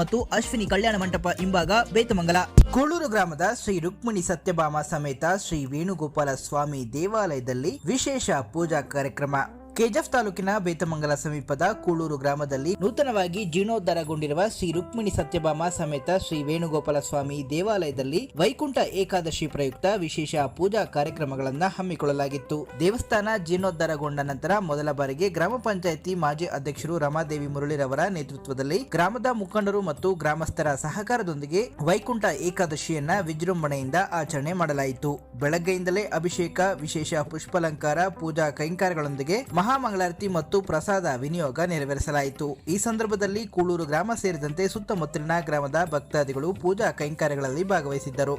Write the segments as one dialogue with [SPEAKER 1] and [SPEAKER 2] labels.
[SPEAKER 1] ಮತ್ತು ಅಶ್ವಿನಿ ಕಲ್ಯಾಣ ಮಂಟಪ ಹಿಂಭಾಗ ಬೇತಮಂಗಲ. ಕೋಳೂರು ಗ್ರಾಮದ ಶ್ರೀ ರುಕ್ಮಿಣಿ ಸತ್ಯಭಾಮ ಸಮೇತ ಶ್ರೀ ವೇಣುಗೋಪಾಲ ಸ್ವಾಮಿ ದೇವಾಲಯದಲ್ಲಿ ವಿಶೇಷ ಪೂಜಾ ಕಾರ್ಯಕ್ರಮ. ಕೆಜೆಫ್ ತಾಲೂಕಿನ ಬೇತಮಂಗಲ ಸಮೀಪದ ಕೂಳೂರು ಗ್ರಾಮದಲ್ಲಿ ನೂತನವಾಗಿ ಜೀರ್ಣೋದ್ಧಾರಗೊಂಡಿರುವ ಶ್ರೀ ರುಕ್ಮಿಣಿ ಸತ್ಯಭಾಮ ಸಮೇತ ಶ್ರೀ ವೇಣುಗೋಪಾಲ ಸ್ವಾಮಿ ದೇವಾಲಯದಲ್ಲಿ ವೈಕುಂಠ ಏಕಾದಶಿ ಪ್ರಯುಕ್ತ ವಿಶೇಷ ಪೂಜಾ ಕಾರ್ಯಕ್ರಮಗಳನ್ನು ಹಮ್ಮಿಕೊಳ್ಳಲಾಗಿತ್ತು. ದೇವಸ್ಥಾನ ಜೀರ್ಣೋದ್ಧಾರಗೊಂಡ ನಂತರ ಮೊದಲ ಬಾರಿಗೆ ಗ್ರಾಮ ಪಂಚಾಯಿತಿ ಮಾಜಿ ಅಧ್ಯಕ್ಷರು ರಮಾದೇವಿ ಮುರಳಿರವರ ನೇತೃತ್ವದಲ್ಲಿ ಗ್ರಾಮದ ಮುಖಂಡರು ಮತ್ತು ಗ್ರಾಮಸ್ಥರ ಸಹಕಾರದೊಂದಿಗೆ ವೈಕುಂಠ ಏಕಾದಶಿಯನ್ನ ವಿಜೃಂಭಣೆಯಿಂದ ಆಚರಣೆ ಮಾಡಲಾಯಿತು. ಬೆಳಗ್ಗೆಯಿಂದಲೇ ಅಭಿಷೇಕ, ವಿಶೇಷ ಪುಷ್ಪಾಲಂಕಾರ, ಪೂಜಾ ಕೈಂಕಾರಗಳೊಂದಿಗೆ ಮಹಾಮಂಗಳಾರತಿ ಮತ್ತು ಪ್ರಸಾದ ವಿನಿಯೋಗ ನೆರವೇರಿಸಲಾಯಿತು. ಈ ಸಂದರ್ಭದಲ್ಲಿ ಕೂಳೂರು ಗ್ರಾಮ ಸೇರಿದಂತೆ ಸುತ್ತಮುತ್ತಲಿನ ಗ್ರಾಮದ ಭಕ್ತಾದಿಗಳು ಪೂಜಾ ಕೈಂಕಾರ್ಯಗಳಲ್ಲಿ ಭಾಗವಹಿಸಿದ್ದರು.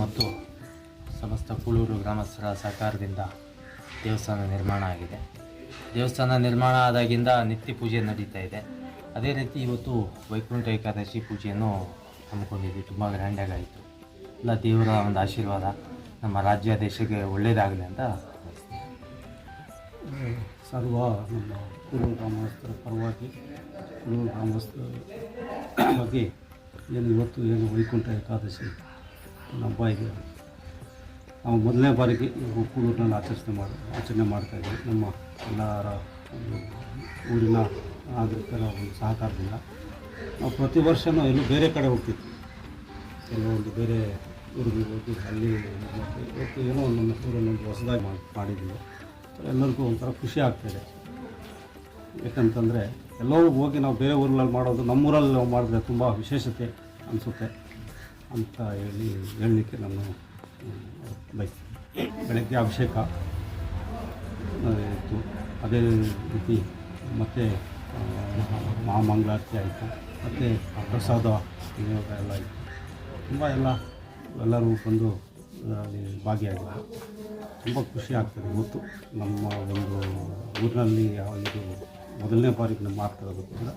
[SPEAKER 2] ಮತ್ತು ಸಮಸ್ತ ಕೂಳೂರು ಗ್ರಾಮಸ್ಥರ ಸಹಕಾರದಿಂದ ದೇವಸ್ಥಾನ ನಿರ್ಮಾಣ ಆಗಿದೆ. ದೇವಸ್ಥಾನ ನಿರ್ಮಾಣ ಆದಾಗಿಂದ ನಿತ್ಯ ಪೂಜೆ ನಡೀತಾ ಇದೆ. ಅದೇ ರೀತಿ ಇವತ್ತು ವೈಕುಂಠ ಏಕಾದಶಿ ಪೂಜೆಯನ್ನು ಹಮ್ಮಿಕೊಂಡಿದ್ವಿ. ತುಂಬ ಗ್ರ್ಯಾಂಡಾಗಿ ಆಯಿತು. ಎಲ್ಲ ದೇವರ ಒಂದು ಆಶೀರ್ವಾದ ನಮ್ಮ ರಾಜ್ಯ, ದೇಶಕ್ಕೆ ಒಳ್ಳೆಯದಾಗಲಿ ಅಂತ
[SPEAKER 3] ಸರ್ವ ನಮ್ಮ ಕುರುಬ ಗ್ರಾಮಸ್ಥರ ಪರವಾಗಿ ಕುರುಬ ಗ್ರಾಮಸ್ಥರ ಬಗ್ಗೆ ಏನು ಇವತ್ತು ಏನು ವೈಕುಂಠ ಏಕಾದಶಿ ಹಬ್ಬ ಇದೆ. ನಾವು ಮೊದಲನೇ ಬಾರಿಗೆ ಕೂಡೂರಿನಲ್ಲಿ ಆಚರಣೆ ಮಾಡಿ, ಆಚರಣೆ ಮಾಡ್ತಾಯಿದ್ವಿ ನಮ್ಮ ಎಲ್ಲರ ಒಂದು ಊರಿನ ನಾಗರಿಕರ ಒಂದು ಸಹಕಾರದಿಂದ. ನಾವು ಪ್ರತಿ ವರ್ಷವೂ ಎಲ್ಲೂ ಬೇರೆ ಕಡೆ ಹೋಗ್ತಿತ್ತು ಎಲ್ಲೋ ಒಂದು ಬೇರೆ ಊರಿಗೆ ಹೋಗಿ ಅಲ್ಲಿ ಮತ್ತು ಇವತ್ತು ಏನೋ ಒಂದು ನಮ್ಮ ಊರಲ್ಲಿ ಒಂದು ಹೊಸದಾಗಿ ಮಾಡಿ ಮಾಡಿದ್ದೀವಿ. ಎಲ್ಲರಿಗೂ ಒಂಥರ ಖುಷಿ ಆಗ್ತಾಯಿದೆ ಯಾಕಂತಂದರೆ ಎಲ್ಲೋ ಹೋಗಿ ನಾವು ಬೇರೆ ಊರಲ್ಲಿ ಮಾಡೋದು ನಮ್ಮೂರಲ್ಲಿ ನಾವು ಮಾಡಿದ್ರೆ ತುಂಬ ವಿಶೇಷತೆ ಅನಿಸುತ್ತೆ ಅಂತ ಹೇಳಿ ಹೇಳಲಿಕ್ಕೆ ನಮ್ಮ ಬಯಸ್ತೀನಿ. ಬೆಳಗ್ಗೆ ಅಭಿಷೇಕ ಇತ್ತು. ಅದೇ ರೀತಿ ಮತ್ತು ಮಹಾಮಂಗಳಾರತಿ ಆಯಿತು. ಮತ್ತು ಪ್ರಸಾದ, ವಿನಿಯೋಗ ಎಲ್ಲ ಇತ್ತು ತುಂಬ ಎಲ್ಲ ಎಲ್ಲರೂ ಬಂದು ಭಾಗಿಯಾಗಿಲ್ಲ ತುಂಬ ಖುಷಿ ಆಗ್ತದೆ. ಇವತ್ತು ನಮ್ಮ ಒಂದು ಊರಿನಲ್ಲಿ ಯಾವುದು ಮೊದಲನೇ ಬಾರಿಗೆ ನಮ್ಮ ಆಗ್ತದೆ ಗೊತ್ತಿಲ್ಲ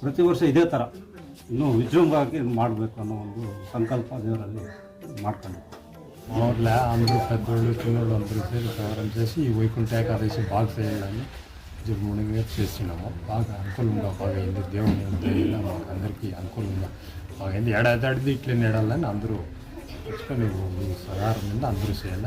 [SPEAKER 3] ಪ್ರತಿ ವರ್ಷ ಇದೇ ಥರ. ಇನ್ನೂ ವಿಜೃಂಭವಾಗಿ ಮಾಡಬೇಕು ಅನ್ನೋ ಒಂದು ಸಂಕಲ್ಪ ದೇವರಲ್ಲಿ ಮಾಡ್ಕೊಂಡು
[SPEAKER 4] ಮೊದಲೇ ಅಂದರೆ ಪೆದ್ದೊಳ್ಳು ತಿನ್ನೋಳು ಅಂದರೆ ಸೇರಿ ಸಾವಿರ ಸೇರಿಸಿ ಈ ವೈಕುಂಠ ಏಕಾದಶಿ ಭಾಗ ಸೇರಿ ಜಗ್ಮೂಣಿಗೆ ಸೇರಿಸಿ ನಾವು. ಭಾಗ ಅನುಕೂಲ ಉಂಟು ಭಾಗ ಎಂದು ದೇವರು ಅಂತ ಹೇಳಿಲ್ಲ ನಮಗೆ ಅಂದ್ರೆ ಅನುಕೂಲ ಉಂಟು ಭಾಗ ಎಂದು ಎಡ ಎದ್ದಾಡ್ದು ಎಡಲ್ಲ ಅಂದರು ಹೆಚ್ಚು ಕಮ್ಮಿ ಒಂದು ಸಾವಿರದಿಂದ ಅಂದ್ರೂ ಸೇನ